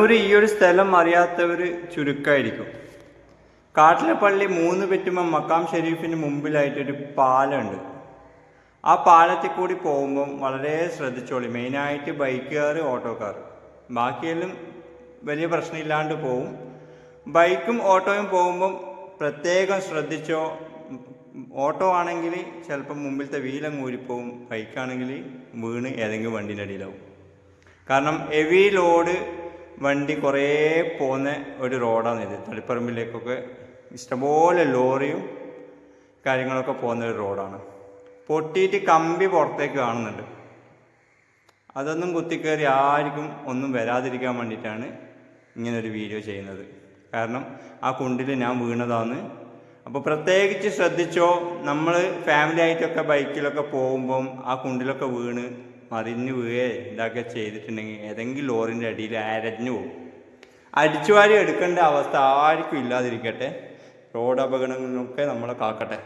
ഒരു ഈ ഒരു സ്ഥലം അറിയാത്തവർ ചുരുക്കമായിരിക്കും കാട്ടിലെ പള്ളി മൂന്ന് പെറ്റുമ്പോൾ മക്കാം ഷെരീഫിന് മുമ്പിലായിട്ടൊരു പാലമുണ്ട്. ആ പാലത്തിൽ കൂടി പോകുമ്പം വളരെ ശ്രദ്ധിച്ചോളി. മെയിനായിട്ട് ബൈക്കുകാർ ഓട്ടോക്കാർ ബാക്കിയെല്ലാം വലിയ പ്രശ്നമില്ലാണ്ട് പോവും. ബൈക്കും ഓട്ടോയും പോകുമ്പം പ്രത്യേകം ശ്രദ്ധിച്ചോ ഓട്ടോ ആണെങ്കിൽ ചിലപ്പം മുമ്പിലത്തെ വീലങ്ങ് ഊരിപ്പോവും. ബൈക്കാണെങ്കിൽ വീണ് ഏതെങ്കിലും വണ്ടീന്റെ അടിയിലാവും. കാരണം ഹെവി ലോഡ് വണ്ടി കുറേ പോകുന്ന ഒരു റോഡാണ് ഇത്. തളിപ്പറമ്പിലേക്കൊക്കെ ഇഷ്ടംപോലെ ലോറിയും കാര്യങ്ങളൊക്കെ പോകുന്ന ഒരു റോഡാണ്. പൊട്ടിയിട്ട് കമ്പി പുറത്തേക്ക് കാണുന്നുണ്ട്. അതൊന്നും കുത്തിക്കയറി ആർക്കും ഒന്നും വരാതിരിക്കാൻ വേണ്ടിയിട്ടാണ് ഇങ്ങനൊരു വീഡിയോ ചെയ്യുന്നത്. കാരണം ആ കുണ്ടിൽ ഞാൻ വീണതാണ്. അപ്പോൾ പ്രത്യേകിച്ച് ശ്രദ്ധിച്ചോ നമ്മൾ ഫാമിലി ആയിട്ടൊക്കെ ബൈക്കിലൊക്കെ പോകുമ്പം ആ കുണ്ടിലൊക്കെ വീണ് മറിഞ്ഞ് വീഴുകയോ ഇതൊക്കെ ചെയ്തിട്ടുണ്ടെങ്കിൽ ഏതെങ്കിലും ലോറിന്റെ അടിയിൽ അരഞ്ഞു പോകും. അടിച്ചുവാരി എടുക്കേണ്ട അവസ്ഥ ആർക്കും ഇല്ലാതിരിക്കട്ടെ. റോഡ് അപകടങ്ങളൊക്കെ നമ്മളെ കാക്കട്ടെ.